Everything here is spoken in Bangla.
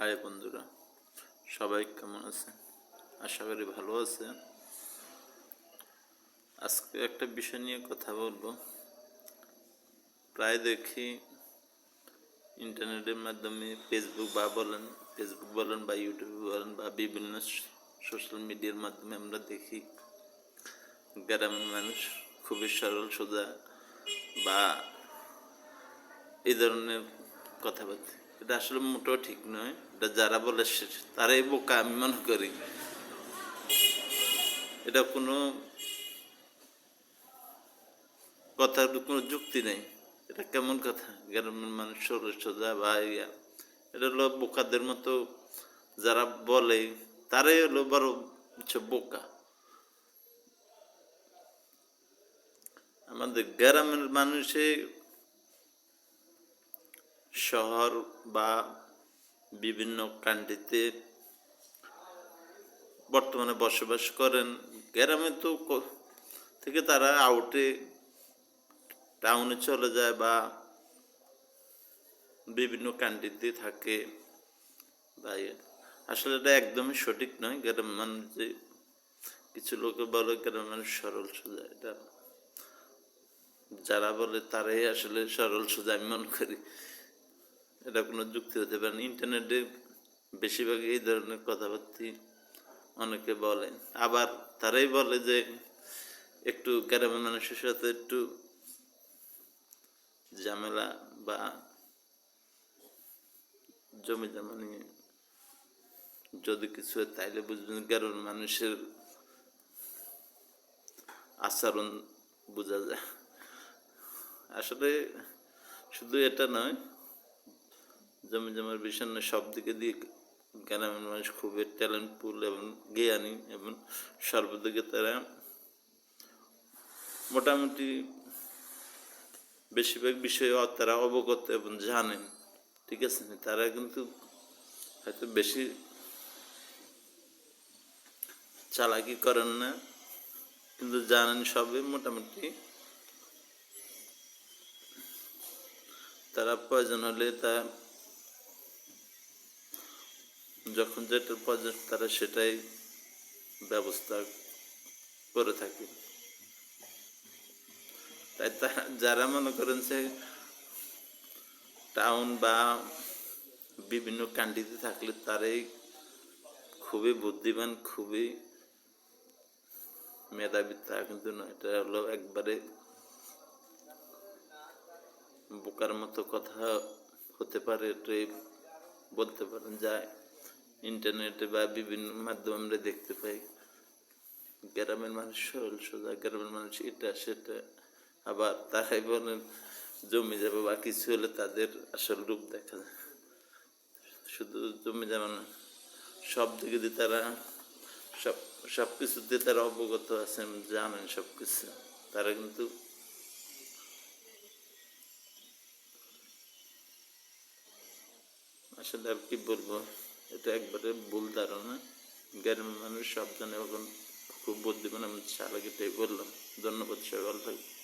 হাই বন্ধুরা, সবাই কেমন আছে আশা করি ভালো আছে। আজকে একটা বিষয় নিয়ে কথা বলব। প্রায় দেখি ইন্টারনেটের মাধ্যমে ফেসবুক বা বলেন ফেসবুক বলেন বা ইউটিউব বলেন বা বিভিন্ন সোশ্যাল মিডিয়ার মাধ্যমে আমরা দেখি গ্রামের মানুষ খুবই সরল, সোজা বা এই ধরনের কথাবার্তা। এটা আসলে মোটেও ঠিক নয়। এটা যারা বলে তারাই বোকা, আমি মনে করি। এটা কোনো কথার কোনো যুক্তি নেই। এটা কেমন কথা? গ্রামের মানুষ সরল সোজা ইয়া। এটা হলো বোকাদের মতো যারা বলে, তারাই হলো বড় হচ্ছে বোকা। আমাদের গ্রামের মানুষে শহর বা বিভিন্ন কান্ট্রিতে বর্তমানে বসবাস করেন। গ্রামে তো থেকে তারা আউটে টাউনে চলে যায় বা বিভিন্ন কান্ট্রিতে থাকে। ইয়ে। আসলে এটা একদমই সঠিক নয়। গ্রামের মানুষ যে কিছু লোকে বলে, গ্রামের মানুষ সরল সোজা। এটা যারা বলে, তারাই আসলে সরল সোজা, আমি মনে করি। এটা কোনো যুক্তি হতে পারে না। ইন্টারনেটে বেশিরভাগ এই ধরনের কথাবার্তা অনেকে বলে আবার তারাই বলে যে একটু গ্রামের মানুষের সাথে একটু ঝামেলা বা জমি জমা নিয়ে যদি কিছু হয় তাইলে বুঝবেন গ্রামের মানুষের আচরণ বোঝা যায়। আসলে শুধু এটা নয় জমি জমার নয় সব দিকে দিয়ে গ্রামের মানুষ খুবই ট্যালেন্টফুল এবং জ্ঞানী এবং সর্বদিকে তারা মোটামুটি বেশিরভাগ বিষয়ে তারা অবগত এবং জানেন, ঠিক আছে? তারা কিন্তু হয়তো বেশি চালাকি করেন না, কিন্তু জানেন সবে মোটামুটি। তারা প্রয়োজন হলে তা যখন যেটা প্রয়োজন তারা সেটাই ব্যবস্থা করে থাকে। তাই যারা মনে করেন যে টাউন বা বিভিন্ন কান্ডিতে থাকলে তারাই খুবই বুদ্ধিমান, খুবই মেধাবী। তা কিন্তু নয়, এটা হলো একবারে বোকার মতো কথা হতে পারে, এটাই বলতে পারেন। যা ইন্টারনেটে বা বিভিন্ন মাধ্যমে আমরা দেখতে পাই। গ্রামের মানুষ সরল, সোজা গ্রামের মানুষ এটা, সেটা। আবার তারাই বলেন, জমি যাবে বা কিছু হলে তাদের আসল রূপ দেখা যায়। শুধু জমি যাবে না, সব দিকে দিয়ে তারা, সব সব কিছুতে তারা অবগত আছেন জানেন সব কিছু। তারা কিন্তু আসলে আর কি বলব? এটা একবারে ভুল ধারণা। গ্রামের মানুষ সাবধানে এখন খুব বুদ্ধিমান আমি চালাকিটাই বললাম ধন্যবাদ, সবাই ভালো থাকবে